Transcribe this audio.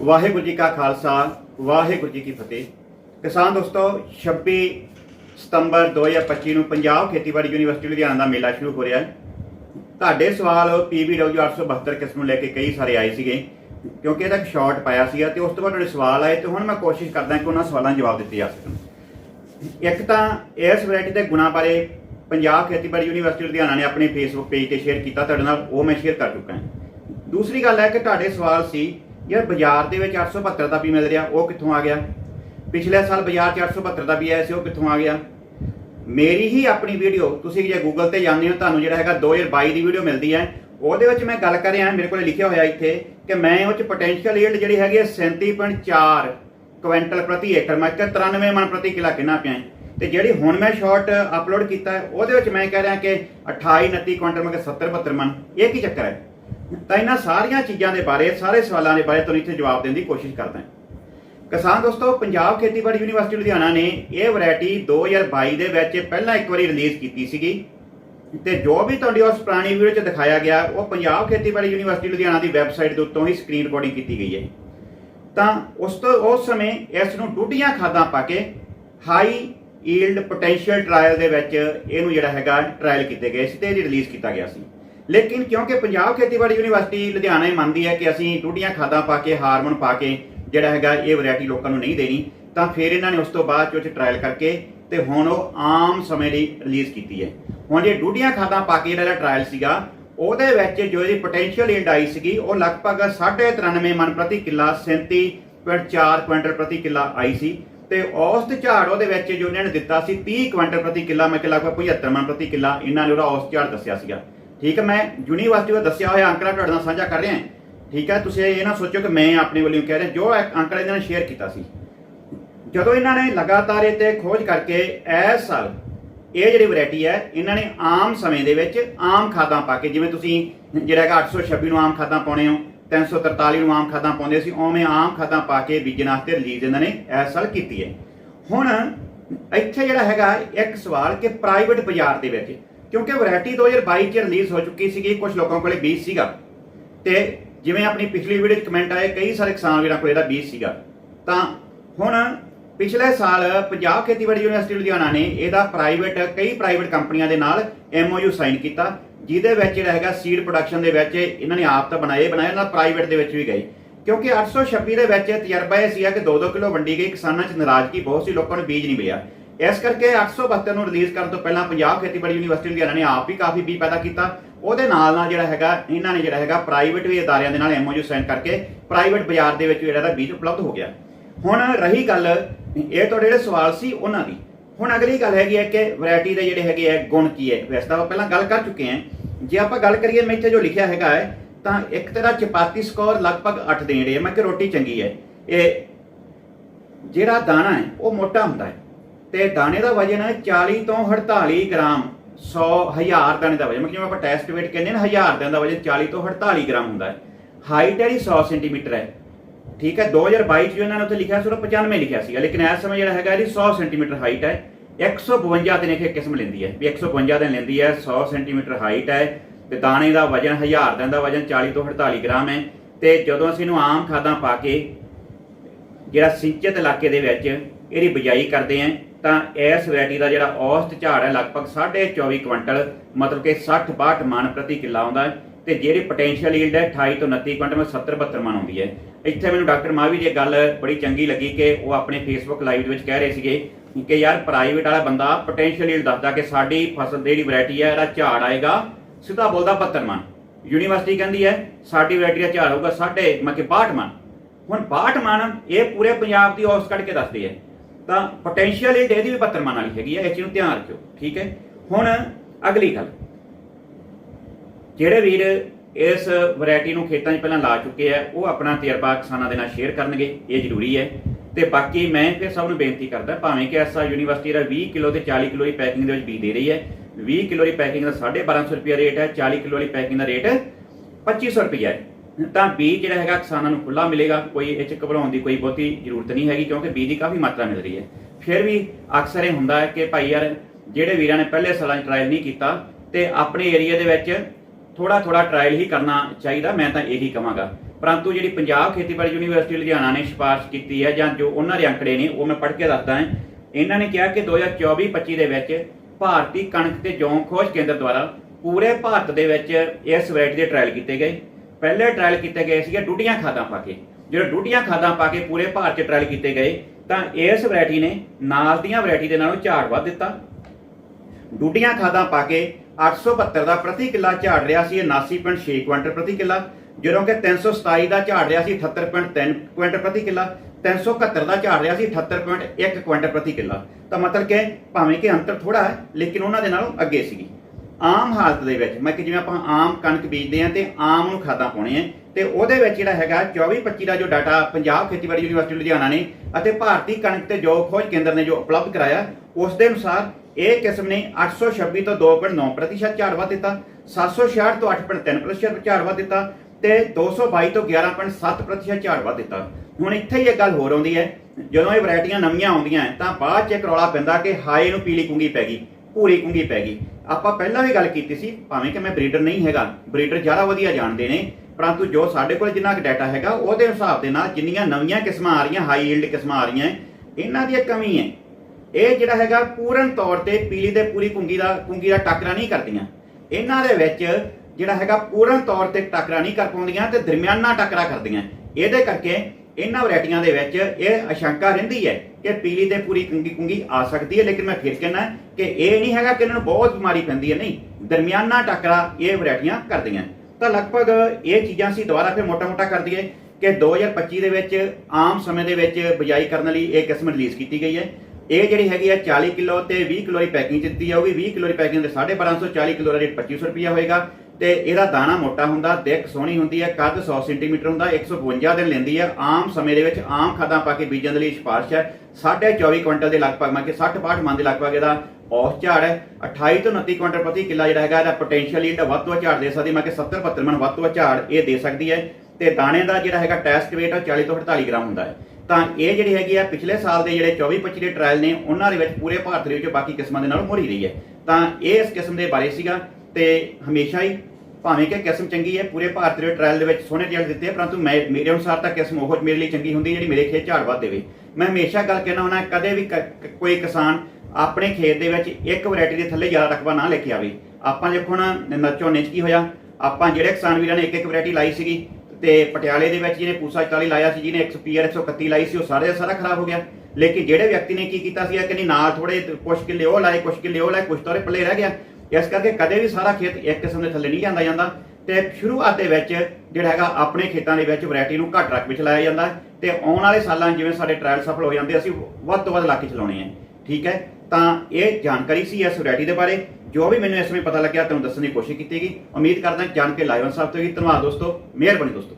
ਵਾਹਿਗੁਰੂ ਜੀ ਕਾ ਖਾਲਸਾ, ਵਾਹਿਗੁਰੂ ਜੀ ਕੀ ਫਤਿਹ। ਕਿਸਾਨ ਦੋਸਤੋ 26 ਸਤੰਬਰ 2025 ਨੂੰ ਪੰਜਾਬ ਖੇਤੀਬਾੜੀ ਯੂਨੀਵਰਸਿਟੀ ਲੁਧਿਆਣਾ ਦਾ ਮੇਲਾ ਸ਼ੁਰੂ ਹੋ ਰਿਹਾ ਹੈ। ਤੁਹਾਡੇ ਸਵਾਲ PBW 872 ਕਿਸਮ ਨੂੰ ਲੈ ਕੇ ਕਈ ਸਾਰੇ ਆਏ ਸੀਗੇ, ਕਿਉਂਕਿ ਇਹਦਾ ਇੱਕ ਸ਼ਾਰਟ ਪਾਇਆ ਸੀਗਾ ਤੇ ਉਸ ਤੋਂ ਬਾਅਦ ਤੁਹਾਡੇ ਸਵਾਲ ਆਏ ਤੇ ਹੁਣ ਮੈਂ ਕੋਸ਼ਿਸ਼ ਕਰਦਾ ਕਿ ਉਹਨਾਂ ਸਵਾਲਾਂ ਦੇ ਜਵਾਬ ਦਿੱਤੇ ਜਾ ਸਕਣ। ਇੱਕ ਤਾਂ ਇਸ ਵੈਰਾਈਟੀ ਦੇ ਗੁਣਾਂ ਬਾਰੇ ਪੰਜਾਬ ਖੇਤੀਬਾੜੀ ਯੂਨੀਵਰਸਿਟੀ ਲੁਧਿਆਣਾ ਨੇ ਆਪਣੇ ਫੇਸਬੁੱਕ ਪੇਜ ਤੇ ਸ਼ੇਅਰ ਕੀਤਾ, ਤੁਹਾਡੇ ਨਾਲ ਉਹ ਮੈਂ ਸ਼ੇਅਰ ਕਰ ਚੁੱਕਾ ਹਾਂ। ਦੂਸਰੀ ਗੱਲ ਹੈ ਕਿ ਤੁਹਾਡੇ ਸਵਾਲ ਸੀ ਯਾਰ ਬਾਜ਼ਾਰ ਦੇ ਵਿੱਚ 872 ਦਾ ਵੀ ਮਿਲ ਰਿਹਾ, ਉਹ ਕਿੱਥੋਂ ਆ ਗਿਆ? ਪਿਛਲੇ ਸਾਲ ਬਾਜ਼ਾਰ 'ਚ 872 ਦਾ ਵੀ ਆਇਆ ਸੀ, ਉਹ ਕਿੱਥੋਂ ਆ ਗਿਆ? ਮੇਰੀ ਹੀ ਆਪਣੀ ਵੀਡੀਓ, ਤੁਸੀਂ ਜੇ ਗੂਗਲ ਤੇ ਜਾਂਦੇ ਹੋ, ਤੁਹਾਨੂੰ ਜਿਹੜਾ ਹੈਗਾ 2022 ਦੀ ਵੀਡੀਓ ਮਿਲਦੀ ਹੈ। ਉਹਦੇ ਵਿੱਚ ਮੈਂ ਗੱਲ ਕਰ ਰਿਹਾ, ਮੇਰੇ ਕੋਲ ਲਿਖਿਆ ਹੋਇਆ ਇੱਥੇ ਕਿ ਮੈਂ ਉਹ ਚ ਪੋਟੈਂਸ਼ੀਅਲ ਯੀਲਡ ਜਿਹੜੀ ਹੈਗੀ ਹੈ 37.4 ਕੁਇੰਟਲ ਪ੍ਰਤੀ ਏਕੜ, ਮੈਂ ਕਿ 93 ਮਣ ਪ੍ਰਤੀ ਕਿਲਾ ਕਿੰਨਾ ਪਿਆ ਹੈ। ਤੇ ਜਿਹੜੀ ਹੁਣ ਮੈਂ ਸ਼ਾਰਟ ਅਪਲੋਡ ਕੀਤਾ ਉਹਦੇ ਵਿੱਚ ਮੈਂ ਕਹਿ ਰਿਹਾ ਕਿ 28 29 ਕੁਇੰਟਲ, ਮੈਂ ਕਿ 70 72 ਮਣ, ਇਹ ਕੀ ਚੱਕਰ ਹੈ? ਤਾਂ ਇਹਨਾਂ ਸਾਰੀਆਂ ਚੀਜ਼ਾਂ ਦੇ ਬਾਰੇ, ਸਾਰੇ ਸਵਾਲਾਂ ਦੇ ਬਾਰੇ ਤੁਹਾਨੂੰ ਇੱਥੇ ਜਵਾਬ ਦੇਣ ਦੀ ਕੋਸ਼ਿਸ਼ ਕਰਦਾ ਹਾਂ। ਕਿਸਾਨ ਦੋਸਤੋ, ਪੰਜਾਬ ਖੇਤੀਬਾੜੀ ਯੂਨੀਵਰਸਿਟੀ ਲੁਧਿਆਣਾ ਨੇ ਇਹ ਵੈਰਾਈਟੀ 2022 ਦੇ ਵਿੱਚ ਪਹਿਲਾਂ ਇੱਕ ਵਾਰੀ ਰਿਲੀਜ਼ ਕੀਤੀ ਸੀਗੀ ਤੇ ਜੋ ਵੀ ਤੁਹਾਡੀ ਉਸ ਪੁਰਾਣੀ ਵੀਡੀਓ 'ਚ ਦਿਖਾਇਆ ਗਿਆ, ਉਹ ਪੰਜਾਬ ਖੇਤੀਬਾੜੀ ਯੂਨੀਵਰਸਿਟੀ ਲੁਧਿਆਣਾ ਦੀ ਵੈਬਸਾਈਟ ਦੇ ਉੱਤੋਂ ਹੀ ਸਕਰੀਨ ਰਿਕਾਰਡਿੰਗ ਕੀਤੀ ਗਈ ਹੈ। ਤਾਂ ਉਸ ਤੋਂ, ਉਸ ਸਮੇਂ ਇਸ ਨੂੰ ਡੂਡੀਆਂ ਖਾਦਾਂ ਪਾ ਕੇ ਹਾਈ ਈਲਡ ਪੋਟੈਂਸ਼ੀਅਲ ਟ੍ਰਾਇਲ ਦੇ ਵਿੱਚ ਇਹਨੂੰ ਜਿਹੜਾ ਹੈਗਾ ਟ੍ਰਾਇਲ ਕੀਤੇ ਗਏ ਸੀ ਤੇ ਇਹ ਰਿਲੀਜ਼ ਕੀਤਾ ਗਿਆ ਸੀ। ਲੇਕਿਨ ਕਿਉਂਕਿ ਪੰਜਾਬ ਖੇਤੀਬਾੜੀ ਯੂਨੀਵਰਸਿਟੀ ਲੁਧਿਆਣਾ ਹੀ ਮੰਨਦੀ ਹੈ ਕਿ ਅਸੀਂ ਡੂਡੀਆਂ ਖਾਦਾਂ ਪਾ ਕੇ, ਹਾਰਮੋਨ ਪਾ ਕੇ ਜਿਹੜਾ ਹੈਗਾ ਇਹ ਵੈਰਾਈਟੀ ਲੋਕਾਂ ਨੂੰ ਨਹੀਂ ਦੇਣੀ, ਤਾਂ ਫਿਰ ਇਹਨਾਂ ਨੇ ਉਸ ਤੋਂ ਬਾਅਦ ਚ ਉਹ ਟ੍ਰਾਇਲ ਕਰਕੇ ਤੇ ਹੁਣ ਉਹ ਆਮ ਸਮੇਂ ਲਈ ਰਿਲੀਜ਼ ਕੀਤੀ ਹੈ। ਹੁਣ ਜੇ ਡੂਡੀਆਂ ਖਾਦਾਂ ਪਾ ਕੇ ਜਿਹੜਾ ਟ੍ਰਾਇਲ ਸੀਗਾ, ਉਹਦੇ ਵਿੱਚ ਜੋ ਇਹਦੀ ਪੋਟੈਂਸ਼ੀਅਲ ਈਲਡ ਆਈ ਸੀਗੀ, ਉਹ ਲਗਭਗ 93.5 ਮਨ ਪ੍ਰਤੀ ਕਿੱਲਾ 37.4 ਕੁਇੰਟਲ ਪ੍ਰਤੀ ਕਿੱਲਾ ਆਈ ਸੀ ਤੇ ਔਸਤ ਝਾੜ ਉਹਦੇ ਵਿੱਚ ਜੋ ਇਹਨਾਂ ਨੇ ਦਿੱਤਾ ਸੀ 30 ਕੁਇੰਟਲ ਪ੍ਰਤੀ ਕਿੱਲਾ ਮੈਂ ਕਿਹਾ ਲਗਭਗ 75 ਮਨ ਪ੍ਰਤੀ ਕਿੱਲਾ, ਇਹਨਾਂ ਨੇ ਉਹਦਾ ਔਸਤ ਝਾੜ ਦੱਸਿਆ ਸੀਗਾ। ਠੀਕ ਹੈ, ਮੈਂ ਯੂਨੀਵਰਸਿਟੀ ਦਾ ਦੱਸਿਆ ਹੋਇਆ ਅੰਕੜਾ ਤੁਹਾਡੇ ਨਾਲ ਸਾਂਝਾ ਕਰ ਰਿਹਾ ਹਾਂ। ਠੀਕ ਹੈ, ਤੁਸੀਂ ਇਹ ਨਾ ਸੋਚੋ ਕਿ ਮੈਂ ਆਪਣੇ ਵੱਲੋਂ ਕਹਿ ਰਿਹਾ, ਜੋ ਇੱਕ ਅੰਕੜਾ ਇਹਨਾਂ ਨੇ ਸ਼ੇਅਰ ਕੀਤਾ ਸੀ। ਜਦੋਂ ਇਹਨਾਂ ਨੇ ਲਗਾਤਾਰ ਇਹ ਤੇ ਖੋਜ ਕਰਕੇ ਇਸ ਸਾਲ ਇਹ ਜਿਹੜੀ ਵੈਰਾਈਟੀ ਹੈ, ਇਹਨਾਂ ਨੇ ਆਮ ਸਮੇਂ ਦੇ ਵਿੱਚ ਆਮ ਖਾਦਾਂ ਪਾ ਕੇ, ਜਿਵੇਂ ਤੁਸੀਂ ਜਿਹੜਾ ਹੈਗਾ 826 ਨੂੰ ਆਮ ਖਾਦਾਂ ਪਾਉਣੇ ਹੋ 343 ਨੂੰ ਆਮ ਖਾਦਾਂ ਪਾਉਂਦੇ ਸੀ, ਉਵੇਂ ਆਮ ਖਾਦਾਂ ਪਾ ਕੇ ਬੀਜਣ ਵਾਸਤੇ ਰਿਲੀਜ਼ ਇਹਨਾਂ ਨੇ ਇਸ ਸਾਲ ਕੀਤੀ ਹੈ। ਹੁਣ ਇੱਥੇ ਜਿਹੜਾ ਹੈਗਾ, ਇੱਕ ਸਵਾਲ ਕਿ ਪ੍ਰਾਈਵੇਟ ਬਾਜ਼ਾਰ ਦੇ ਵਿੱਚ ਕਿਉਂਕਿ ਵੈਰਾਈਟੀ 2022 ਚ ਰਿਲੀਜ਼ ਹੋ ਚੁੱਕੀ ਸੀਗੀ ਕੁਝ ਲੋਕਾਂ ਕੋਲੇ ਬੀਜ ਸੀਗਾ। ਤੇ ਜਿਵੇਂ ਆਪਣੀ ਪਿਛਲੀ ਵੀਡੀਓ 'ਚ ਕਮੈਂਟ ਆਏ, ਕਈ ਸਾਰੇ ਕਿਸਾਨ ਵੀਰਾਂ ਕੋਲ ਇਹਦਾ ਬੀਜ ਸੀਗਾ। ਤਾਂ ਹੁਣ ਪਿਛਲੇ ਸਾਲ ਪੰਜਾਬ ਖੇਤੀਬਾੜੀ ਯੂਨੀਵਰਸਿਟੀ ਲੁਧਿਆਣਾ ਨੇ ਇਹਦਾ ਪ੍ਰਾਈਵੇਟ ਕਈ ਪ੍ਰਾਈਵੇਟ ਕੰਪਨੀਆਂ ਦੇ ਨਾਲ ਐਮਓਯੂ ਸਾਈਨ ਕੀਤਾ, ਜਿਹਦੇ ਵਿੱਚ ਜਿਹੜਾ ਹੈਗਾ ਸੀਡ ਪ੍ਰੋਡਕਸ਼ਨ ਦੇ ਵਿੱਚ ਇਹਨਾਂ ਨੇ ਆਪ ਤਾਂ ਬਣਾਏ ਬਣਾਏ ਨਾਲ ਪ੍ਰਾਈਵੇਟ ਦੇ ਵਿੱਚ ਵੀ ਗਏ। ਕਿਉਂਕਿ 826 ਦੇ ਵਿੱਚ ਤਜਰਬਾ ਇਹ ਸੀਗਾ ਕਿ 2-2 ਕਿਲੋ ਵੰਡੀ ਗਈ, ਕਿਸਾਨਾਂ 'ਚ ਨਾਰਾਜ਼ਗੀ ਬਹੁਤ ਸੀ, ਲੋਕਾਂ ਨੂੰ ਬੀਜ ਨਹੀਂ ਮਿਲਿਆ। ਇਸ ਕਰਕੇ 872 ਨੂੰ ਰਿਲੀਜ਼ ਕਰਨ ਤੋਂ ਪਹਿਲਾਂ ਪੰਜਾਬ ਖੇਤੀਬਾੜੀ ਯੂਨੀਵਰਸਿਟੀ ਲੁਧਿਆਣਾ ਨੇ ਆਪ ਵੀ ਕਾਫੀ ਬੀਜ ਪੈਦਾ ਕੀਤਾ। ਉਹਦੇ ਨਾਲ ਨਾਲ ਜਿਹੜਾ ਹੈਗਾ, ਇਹਨਾਂ ਨੇ ਜਿਹੜਾ ਹੈਗਾ ਪ੍ਰਾਈਵੇਟ ਵੀ ਅਦਾਰਿਆਂ ਦੇ ਨਾਲ ਐਮਓਯੂ ਸਾਈਨ ਕਰਕੇ ਪ੍ਰਾਈਵੇਟ ਬਾਜ਼ਾਰ ਦੇ ਵਿੱਚ ਜਿਹੜਾ ਦਾ ਬੀਜ ਉਪਲਬਧ ਹੋ ਗਿਆ। ਹੁਣ ਰਹੀ ਗੱਲ, ਇਹ ਤੁਹਾਡੇ ਜਿਹੜੇ ਸਵਾਲ ਸੀ ਉਹਨਾਂ ਦੀ। ਹੁਣ ਅਗਲੀ ਗੱਲ ਹੈਗੀ ਹੈ ਕਿ ਵੈਰਾਈਟੀ ਦੇ ਜਿਹੜੇ ਹੈਗੇ ਹੈ ਗੁਣ ਕੀ ਹੈ। ਵੈਸੇ ਤਾਂ ਆਪਾਂ ਪਹਿਲਾਂ ਗੱਲ ਕਰ ਚੁੱਕੇ ਹਾਂ। ਜੇ ਆਪਾਂ ਗੱਲ ਕਰੀਏ, ਮੈਂ ਇੱਥੇ ਜੋ ਲਿਖਿਆ ਹੈਗਾ ਹੈ, ਤਾਂ ਇੱਕ ਤਰ੍ਹਾਂ ਚਪਾਤੀ ਸਕੋਰ ਲਗਭਗ 8 ਦੇ ਨੇੜੇ ਹੈ ਮੈਂ ਕਿ ਰੋਟੀ ਚੰਗੀ ਹੈ। ਇਹ ਜਿਹੜਾ ਦਾਣਾ ਹੈ, ਉਹ ਮੋਟਾ ਹੁੰਦਾ ਹੈ। ਤੇ ਦਾਣੇ ਦਾ ਵਜਨ ਹੈ 40 ਤੋਂ 48 ਗ੍ਰਾਮ 100 ਹਜ਼ਾਰ ਦਾਣੇ ਦਾ ਵਜਨ। ਜਿਵੇਂ ਆਪਾਂ ਟੈਸਟ ਵੇਟ ਕਹਿੰਦੇ ਨੇ, ਹਜ਼ਾਰ ਦਾਣੇ ਦਾ ਵਜਨ 40 ਤੋਂ 48 ਗ੍ਰਾਮ ਹੁੰਦਾ ਹੈ। ਹਾਈਟ ਹੈ 100 ਸੈਂਟੀਮੀਟਰ ਹੈ। ਠੀਕ ਹੈ 2022 ਚ ਜੋ ਇਹਨਾਂ ਨੇ ਉੱਥੇ ਲਿਖਿਆ ਸੀ ਉਹ 95 ਲਿਖਿਆ ਸੀਗਾ। ਲੇਕਿਨ ਇਸ ਸਮੇਂ ਜਿਹੜਾ ਹੈਗਾ ਇਹਦੀ 100 ਸੈਂਟੀਮੀਟਰ ਹਾਈਟ ਹੈ। 152 ਦਿਨ ਇਹ ਕਿਸਮ ਲੈਂਦੀ ਹੈ। ਵੀ 152 ਦਿਨ ਲੈਂਦੀ ਹੈ 100 ਸੈਂਟੀਮੀਟਰ ਹਾਈਟ ਹੈ। ਤੇ ਦਾਣੇ ਦਾ ਵਜਨ ਹਜ਼ਾਰ ਦਿਨ ਦਾ ਵਜਨ 40 ਤੋਂ 48 ਗ੍ਰਾਮ ਹੈ। ਤੇ ਜਦੋਂ ਅਸੀਂ ਇਹਨੂੰ ਆਮ ਖਾਦਾਂ ਪਾ ਕੇ ਜਿਹੜਾ ਸਿੰਚਿਤ ਇਲਾਕੇ ਦੇ ਵਿੱਚ ਇਹਦੀ ਬਿਜਾਈ ਕਰਦੇ ਆਂ ਤਾਂ ਇਸ ਵੈਰਾਈਟੀ ਦਾ ਜਿਹੜਾ ਔਸਤ ਝਾੜ ਹੈ ਲਗਭਗ 24.5 ਕੁਇੰਟਲ, ਮਤਲਬ ਕਿ 60 62 ਮਣ ਪ੍ਰਤੀ ਕਿੱਲਾ ਆਉਂਦਾ ਹੈ ਤੇ ਜਿਹੜੀ ਪੋਟੈਂਸ਼ੀਅਲ ਯੀਲਡ ਹੈ 28 ਤੋਂ 29 ਕੁਇੰਟਲ ਵਿੱਚ 70 72 ਮਣ ਆਉਂਦੀ ਹੈ। ਇੱਥੇ ਮੈਨੂੰ ਡਾਕਟਰ ਮਾਵੀ ਜੀ ਇਹ ਗੱਲ ਬੜੀ ਚੰਗੀ ਲੱਗੀ ਕਿ ਉਹ ਆਪਣੇ ਫੇਸਬੁੱਕ ਲਾਈਵ ਦੇ ਵਿੱਚ ਕਹਿ ਰਹੇ ਸੀਗੇ ਕਿ ਯਾਰ ਪ੍ਰਾਈਵੇਟ ਵਾਲਾ ਬੰਦਾ ਪੋਟੈਂਸ਼ੀਅਲ ਯੀਲਡ ਦੱਸਦਾ ਕਿ ਸਾਡੀ ਫਸਲ ਦੀ ਜਿਹੜੀ ਵੈਰਾਈਟੀ ਹੈ ਇਹਦਾ ਝਾੜ ਆਏਗਾ ਸਿੱਧਾ ਬੋਲਦਾ 72 ਮਣ। ਯੂਨੀਵਰਸਿਟੀ ਕਹਿੰਦੀ ਹੈ ਸਾਡੀ ਵੈਰਾਈਟੀ ਦਾ ਝਾੜ ਹੋਊਗਾ ਸਾਢੇ ਮਤਲਬ ਕਿ 62 ਮਣ। ਹੁਣ 62 ਮਣ ਇਹ ਪੂਰੇ ਪੰਜਾਬ ਦੀ ਔਸਤ ਕੱਢ ਕੇ ਦੱਸਦੀ ਹੈ। ਤਾਂ ਪੋਟੈਂਸ਼ੀਅਲ ਇਹ ਇਹਦੀ ਵੀ 72 ਮਨ ਵਾਲੀ ਹੈਗੀ ਹੈ ਇਹ ਚੀਜ਼ ਨੂੰ ਧਿਆਨ ਰੱਖਿਓ, ਠੀਕ ਹੈ? ਹੁਣ ਅਗਲੀ ਗੱਲ। ਜਿਹੜੇ ਵੀਰ ਇਸ ਵੈਰਾਈਟੀ ਨੂੰ ਖੇਤਾਂ 'ਚ ਪਹਿਲਾਂ ਲਾ ਚੁੱਕੇ ਆ, ਉਹ ਆਪਣਾ ਤਜਰਬਾ ਕਿਸਾਨਾਂ ਦੇ ਨਾਲ ਸ਼ੇਅਰ ਕਰਨਗੇ, ਇਹ ਜ਼ਰੂਰੀ ਹੈ। ਤੇ ਬਾਕੀ ਮੈਂ ਫਿਰ ਸਭ ਨੂੰ ਬੇਨਤੀ ਕਰਦਾ, ਭਾਵੇਂ ਕਿ ਐਸਾ ਯੂਨੀਵਰਸਿਟੀ ਦਾ 20 ਕਿਲੋ ਤੇ 40 ਕਿਲੋ ਦੀ ਪੈਕਿੰਗ ਦੇ ਵਿੱਚ ਬੀਜ ਦੇ ਰਹੀ ਹੈ 20 ਕਿਲੋ ਦੀ ਪੈਕਿੰਗ ਦਾ 1250 ਰੁਪਏ ਰੇਟ ਹੈ 40 ਕਿਲੋ ਵਾਲੀ ਪੈਕਿੰਗ ਦਾ ਰੇਟ 2500 ਰੁਪਏ ਹੈ। ਤਾਂ ਬੀਜ ਜਿਹੜਾ ਹੈਗਾ ਕਿਸਾਨਾਂ ਨੂੰ ਖੁੱਲਾ ਮਿਲੇਗਾ, ਕੋਈ ਇਹ ਚ ਘਬਰਾਉਣ ਦੀ ਕੋਈ ਬਹੁਤੀ ਜ਼ਰੂਰਤ ਨਹੀਂ ਹੈਗੀ ਕਿਉਂਕਿ ਬੀਜ ਦੀ ਕਾਫੀ ਮਾਤਰਾ ਮਿਲ ਰਹੀ ਹੈ। ਫਿਰ ਵੀ ਅਕਸਰ ਇਹ ਹੁੰਦਾ ਹੈ ਕਿ ਭਾਈ ਯਾਰ ਜਿਹੜੇ ਵੀਰਾਂ ਨੇ ਪਹਿਲੇ ਸਾਲਾਂ 'ਚ ਟ੍ਰਾਇਲ ਨਹੀਂ ਕੀਤਾ ਤੇ ਆਪਣੇ ਏਰੀਆ ਦੇ ਵਿੱਚ ਥੋੜਾ ਥੋੜਾ ਟ੍ਰਾਇਲ ਹੀ ਕਰਨਾ ਚਾਹੀਦਾ, ਮੈਂ ਤਾਂ ਇਹੀ ਕਹਾਂਗਾ। ਪਰੰਤੂ ਜਿਹੜੀ ਪੰਜਾਬ ਖੇਤੀਬਾੜੀ ਯੂਨੀਵਰਸਿਟੀ ਲੁਧਿਆਣਾ ਨੇ ਸਿਫਾਰਿਸ਼ ਕੀਤੀ ਹੈ ਜਾਂ ਜੋ ਉਹਨਾਂ ਦੇ ਅੰਕੜੇ ਨੇ, ਉਹ ਮੈਂ ਪੜ੍ਹ ਕੇ ਦੱਸਦਾ ਹਾਂ। ਇਹਨਾਂ ਨੇ ਕਿਹਾ ਕਿ 2024-25 ਦੇ ਵਿੱਚ ਭਾਰਤੀ ਕਣਕ ਤੇ ਜੌਂ ਖੋਜ ਕੇਂਦਰ ਦੁਆਰਾ ਪੂਰੇ ਭਾਰਤ ਦੇ ਵਿੱਚ ਇਸ ਵੈਰਾਈਟੀ ਦੇ ਟ੍ਰਾਇਲ ਕੀਤੇ ਗਏ। ਪਹਿਲੇ ਟ੍ਰਾਇਲ ਕੀਤੇ ਗਏ ਸੀਗੇ ਡੂਡੀਆਂ ਖਾਦਾਂ ਪਾ ਕੇ। ਜਿਹੜੇ ਡੂਡੀਆਂ ਖਾਦਾਂ ਪਾ ਕੇ ਪੂਰੇ ਭਾਰਤ 'ਚ ਟ੍ਰਾਇਲ ਕੀਤੇ ਗਏ, ਤਾਂ ਇਸ ਵੈਰਾਈਟੀ ਨੇ ਨਾਲ ਦੀਆਂ ਵੈਰਾਈਟੀ ਦੇ ਨਾਲੋਂ ਝਾੜ ਵੱਧ ਦਿੱਤਾ। ਡੂਡੀਆਂ ਖਾਦਾਂ ਪਾ ਕੇ 872 ਦਾ ਪ੍ਰਤੀ ਕਿੱਲਾ ਝਾੜ ਰਿਹਾ ਸੀ 79.6 ਕੁਇੰਟਲ ਪ੍ਰਤੀ ਕਿੱਲਾ, ਜਦੋਂ ਕਿ 327 ਦਾ ਝਾੜ ਰਿਹਾ ਸੀ 78.3 ਕੁਇੰਟਲ ਪ੍ਰਤੀ ਕਿੱਲਾ 371 ਦਾ ਝਾੜ ਰਿਹਾ ਸੀ 78.1 ਕੁਇੰਟਲ ਪ੍ਰਤੀ ਕਿੱਲਾ। ਤਾਂ ਮਤਲਬ ਕਿ ਭਾਵੇਂ ਕਿ ਅੰਤਰ ਥੋੜਾ ਹੈ, ਲੇਕਿਨ ਉਹਨਾਂ ਦੇ ਨਾਲੋਂ ਅੱਗੇ ਸੀਗੀ। ਆਮ ਹਾਲਤ ਦੇ ਵਿੱਚ, ਮੈਂ ਕਿ ਜਿਵੇਂ ਆਪਾਂ ਆਮ ਕਣਕ ਬੀਜਦੇ ਆ ਤੇ ਆਮ ਨੂੰ ਖਾਦਾਂ ਪਾਉਣੇ ਆ ਤੇ ਉਹਦੇ ਵਿੱਚ ਜਿਹੜਾ ਹੈਗਾ 24 25 ਦਾ ਜੋ ਡਾਟਾ ਪੰਜਾਬ ਖੇਤੀਬਾੜੀ ਯੂਨੀਵਰਸਿਟੀ ਲੁਧਿਆਣਾ ਨੇ ਅਤੇ ਭਾਰਤੀ ਕਣਕ ਤੇ ਜੌ ਖੋਜ ਕੇਂਦਰ ਨੇ ਜੋ ਉਪਲਬਧ ਕਰਾਇਆ, ਉਸ ਦੇ ਅਨੁਸਾਰ ਇਹ ਕਿਸਮ ਨੇ 826 ਤੋਂ 2.9% ਪ੍ਰਤੀਸ਼ਤ ਝਾੜ ਵੱਧ ਦਿੱਤਾ 766 ਤੋਂ 8.3% ਪ੍ਰਤੀਸ਼ਤ ਝਾੜ ਵੱਧ ਦਿੱਤਾ ਤੇ 222 ਤੋਂ 11.7% ਪ੍ਰਤੀਸ਼ਤ ਝਾੜ ਵੱਧ ਦਿੱਤਾ। ਹੁਣ ਇੱਥੇ ਹੀ ਇਹ ਗੱਲ ਹੋਰ ਆਉਂਦੀ ਹੈ, ਜਦੋਂ ਇਹ ਵੈਰਾਈਟੀਆਂ ਨਵੀਆਂ ਆਉਂਦੀਆਂ ਤਾਂ ਬਾਅਦ ਚ ਇੱਕ ਰੌਲਾ ਪੈਂਦਾ ਕਿ ਹਾਏ ਨੂੰ ਪੀਲੀ ਕੁੰਗੀ ਪੈ ਗਈ, ਭੂਰੀ ਕੁੰਗੀ ਪੈ ਗਈ। ਆਪਾਂ ਪਹਿਲਾਂ ਵੀ ਗੱਲ ਕੀਤੀ ਸੀ, ਭਾਵੇਂ ਕਿ ਮੈਂ ਬਰੀਡਰ ਨਹੀਂ ਹੈਗਾ ਬਰੀਡਰ ਜ਼ਿਆਦਾ ਵਧੀਆ ਜਾਣਦੇ ਨੇ, ਪਰੰਤੂ ਜੋ ਸਾਡੇ ਕੋਲ ਜਿੰਨਾ ਕੁ ਡਾਟਾ ਹੈਗਾ, ਉਹਦੇ ਹਿਸਾਬ ਦੇ ਨਾਲ ਜਿੰਨੀਆਂ ਨਵੀਆਂ ਕਿਸਮਾਂ ਆ ਰਹੀਆਂ ਹਾਈ ਯੀਲਡ ਕਿਸਮਾਂ ਆ ਰਹੀਆਂ, ਇਹਨਾਂ ਦੀ ਕਮੀ ਹੈ। ਇਹ ਜਿਹੜਾ ਹੈਗਾ, ਪੂਰਨ ਤੌਰ ਤੇ ਪੀਲੀ ਦੇ ਪੂਰੀ ਕੁੰਗੀ ਦਾ ਕੁੰਗੀ ਦਾ ਟੱਕਰਾ ਨਹੀਂ ਕਰਦੀਆਂ। ਇਹਨਾਂ ਦੇ ਵਿੱਚ ਜਿਹੜਾ ਹੈਗਾ, ਪੂਰਨ ਤੌਰ ਤੇ ਟੱਕਰਾ ਨਹੀਂ ਕਰ ਪਾਉਂਦੀਆਂ ਤੇ ਦਰਮਿਆਨਾ ਟੱਕਰਾ ਕਰਦੀਆਂ। ਇਹਦੇ ਕਰਕੇ ਇਹਨਾਂ ਵੈਰਾਈਟੀਆਂ ਦੇ ਵਿੱਚ ਇਹ ਆਸ਼ੰਕਾ ਰਹਿੰਦੀ ਹੈ ਕਿ ਪੀਲੀ ਤੇ ਪੂਰੀ ਕੁੰਗੀ ਕੁੰਗੀ ਆ ਸਕਦੀ ਹੈ, ਲੇਕਿਨ ਮੈਂ ਫਿਰ ਕਹਿੰਦਾ ਕਿ ਇਹ ਨਹੀਂ ਹੈਗਾ ਕਿ ਇਹਨਾਂ ਨੂੰ ਬਹੁਤ ਬਿਮਾਰੀ ਪੈਂਦੀ ਹੈ, ਨਹੀਂ। ਦਰਮਿਆਨਾ ਟੱਕਰਾ ਇਹ ਵੈਰਾਈਟੀਆਂ ਕਰਦੀਆਂ ਤਾਂ ਲਗਭਗ ਇਹ ਚੀਜ਼ਾਂ ਸੀ ਦੁਬਾਰਾ ਫਿਰ ਮੋਟਾ-ਮੋਟਾ ਕਰ ਦਈਏ ਕਿ 2025 ਦੇ ਵਿੱਚ ਆਮ ਸਮੇਂ ਦੇ ਵਿੱਚ ਬਿਜਾਈ ਕਰਨ ਲਈ ਇਹ ਕਿਸਮ ਰਿਲੀਜ਼ ਕੀਤੀ ਗਈ ਹੈ। ਇਹ ਜਿਹੜੀ ਹੈਗੀ ਹੈ 40 ਕਿਲੋ ਤੇ 20 ਕਿਲੋ ਦੀ ਪੈਕਿੰਗ ਦਿੱਤੀ ਜਾਊਗੀ। 20 ਕਿਲੋ ਦੀ ਪੈਕਿੰਗ ਦੇ 1250 40 ਕਿਲੋ ਦਾ ਰੇਟ 2500 ਰੁਪਿਆ ਹੋਏਗਾ। ਤੇ ਇਹਦਾ ਦਾਣਾ ਮੋਟਾ ਹੁੰਦਾ, ਦਿੱਖ ਸੋਹਣੀ ਹੁੰਦੀ ਹੈ, ਕੱਦ 100 ਸੈਂਟੀਮੀਟਰ ਹੁੰਦਾ 152 ਦਿਨ ਲੈਂਦੀ ਹੈ। ਆਮ ਸਮੇਂ ਦੇ ਵਿੱਚ ਆਮ ਖਾਦਾਂ ਪਾ ਕੇ ਬੀਜਣ ਦੇ ਲਈ ਸਿਫਾਰਿਸ਼ ਹੈ। 24.5 ਕੁਇੰਟਲ ਦੇ ਲਗਭਗ ਮੈਂ ਕਿ 60 62 ਮਨ ਦੇ ਲਗਭਗ ਇਹਦਾ ਔਸ ਝਾੜ ਹੈ। 28 ਤੋਂ 29 ਕੁਇੰਟਲ ਪ੍ਰਤੀ ਕਿੱਲਾ ਜਿਹੜਾ ਹੈਗਾ, ਇਹਦਾ ਪੋਟੈਂਸ਼ੀਅਲ ਇਹਦਾ ਵੱਧ ਤੋਂ ਝਾੜ ਦੇ ਸਕਦੀ ਮੈਂ ਕਿ 70 72 ਮਨ ਵੱਧ ਤੋਂ ਝਾੜ ਇਹ ਦੇ ਸਕਦੀ ਹੈ। ਤੇ ਦਾਣੇ ਦਾ ਜਿਹੜਾ ਹੈਗਾ ਟੈਸਟ weight ਉਹ 40 ਤੋਂ 48 ਗ੍ਰਾਮ ਹੁੰਦਾ ਹੈ। ਤਾਂ ਇਹ ਜਿਹੜੀ ਹੈਗੀ ਆ, ਪਿਛਲੇ ਸਾਲ ਦੇ ਜਿਹੜੇ 24 25 ਦੇ ਟ੍ਰਾਇਲ ਨੇ, ਉਹਨਾਂ ਦੇ ਵਿੱਚ ਪੂਰੇ ਭਾਰਤ ਦੇ ਵਿੱਚ ਬਾਕੀ ਕਿਸਮਾਂ ਦੇ ਨਾਲ ਮੋਰੀ ਰਹੀ ਹੈ। ਤਾਂ ਇਹ ਇਸ ਕਿਸਮ ਦੇ ਬਾਰੇ ਸੀਗਾ ਤੇ ਹਮੇਸ਼ਾ ਹੀ ਭਾਵੇਂ ਕਿ ਕਿਸਮ ਚੰਗੀ ਹੈ, ਪੂਰੇ ਭਾਰਤ ਦੇ ਟ੍ਰਾਇਲ ਦੇ ਵਿੱਚ ਸੋਹਣੇ ਰਿਜ਼ਲਟ ਦਿੱਤੇ ਪਰੰਤੂ ਮੈਂ, ਮੇਰੇ ਅਨੁਸਾਰ ਤਾਂ ਕਿਸਮ ਉਹ ਮੇਰੇ ਲਈ ਚੰਗੀ ਹੁੰਦੀ ਹੈ ਜਿਹੜੀ ਮੇਰੇ ਖੇਤ ਝਾੜ ਵੱਧ ਦੇਵੇ। ਮੈਂ ਹਮੇਸ਼ਾ ਗੱਲ ਕਹਿਣਾ ਹੁੰਦਾ ਕਦੇ ਵੀ ਕੋਈ ਕਿਸਾਨ ਆਪਣੇ ਖੇਤ ਦੇ ਵਿੱਚ ਇੱਕ ਵੈਰਾਈਟੀ ਦੇ ਥੱਲੇ ਜ਼ਿਆਦਾ ਰਕਬਾ ਨਾ ਲੈ ਕੇ ਆਵੇ। ਆਪਾਂ ਦੇਖੋ ਨਾ ਝੋਨੇ 'ਚ ਕੀ ਹੋਇਆ, ਆਪਾਂ ਜਿਹੜੇ ਕਿਸਾਨ ਵੀਰਾਂ ਨੇ ਇੱਕ ਇੱਕ ਵੈਰਾਈਟੀ ਲਾਈ ਸੀਗੀ, ਤੇ ਪਟਿਆਲੇ ਦੇ ਵਿੱਚ ਜਿਹਨੇ ਪੂਸਾ 44 ਲਾਇਆ ਸੀ, ਜਿਹਨੇ 100 131 ਲਾਈ ਸੀ, ਉਹ ਸਾਰੇ ਦਾ ਸਾਰਾ ਖਰਾਬ ਹੋ ਗਿਆ। ਲੇਕਿਨ ਜਿਹੜੇ ਵਿਅਕਤੀ ਨੇ ਕੀ ਕੀਤਾ ਸੀ ਕਿ ਨਹੀਂ ਨਾਲ ਥੋੜੇ ਕੁਛ ਕਿੱਲੇ ਉਹ ਲਾਏ, ਕੁਛ ਕਿੱਲੇ ਉਹ ਲਾਏ, ਕੁਛ ਤੋਰੇ ਪੱਲੇ ਰਹਿ ਗਿਆ। ਇਸ ਕਰਕੇ ਕਦੇ ਵੀ ਸਾਰਾ ਖੇਤ ਇੱਕ ਕਿਸਮ ਦੇ ਥੱਲੇ ਨਹੀਂ ਜਾਂਦਾ ਜਾਂਦਾ ਤੇ ਸ਼ੁਰੂਆਤ ਦੇ ਵਿੱਚ ਜਿਹੜਾ ਹੈਗਾ ਆਪਣੇ ਖੇਤਾਂ ਦੇ ਵਿੱਚ ਵੈਰਾਈਟੀ ਨੂੰ ਘੱਟ ਰੱਖ ਵਿੱਚ ਲਾਇਆ ਜਾਂਦਾ ਹੈ ਤੇ ਆਉਣ ਵਾਲੇ ਸਾਲਾਂ ਜਿਵੇਂ ਸਾਡੇ ਟ੍ਰਾਇਲ ਸਫਲ ਹੋ ਜਾਂਦੇ ਅਸੀਂ ਵੱਧ ਤੋਂ ਵੱਧ ਲਾ ਕੇ ਚਲਾਉਣੇ ਆ। ਠੀਕ ਹੈ? ਤਾਂ ਇਹ ਜਾਣਕਾਰੀ ਸੀ ਇਸ ਵੈਰਾਈਟੀ ਦੇ ਬਾਰੇ। ਜੋ ਵੀ ਮੈਨੂੰ ਇਸ ਸਮੇਂ ਪਤਾ ਲੱਗਿਆ, ਤੁਹਾਨੂੰ ਦੱਸਣ ਦੀ ਕੋਸ਼ਿਸ਼ ਕੀਤੀ ਗਈ। ਉਮੀਦ ਕਰਦਾ ਜਾਣ ਕੇ ਲਾਈਵ ਸਾਹਿਬ ਤੋਂ ਹੀ। ਧੰਨਵਾਦ ਦੋਸਤੋ। ਮਿਹਰਬਾਨੀ ਦੋਸਤੋ।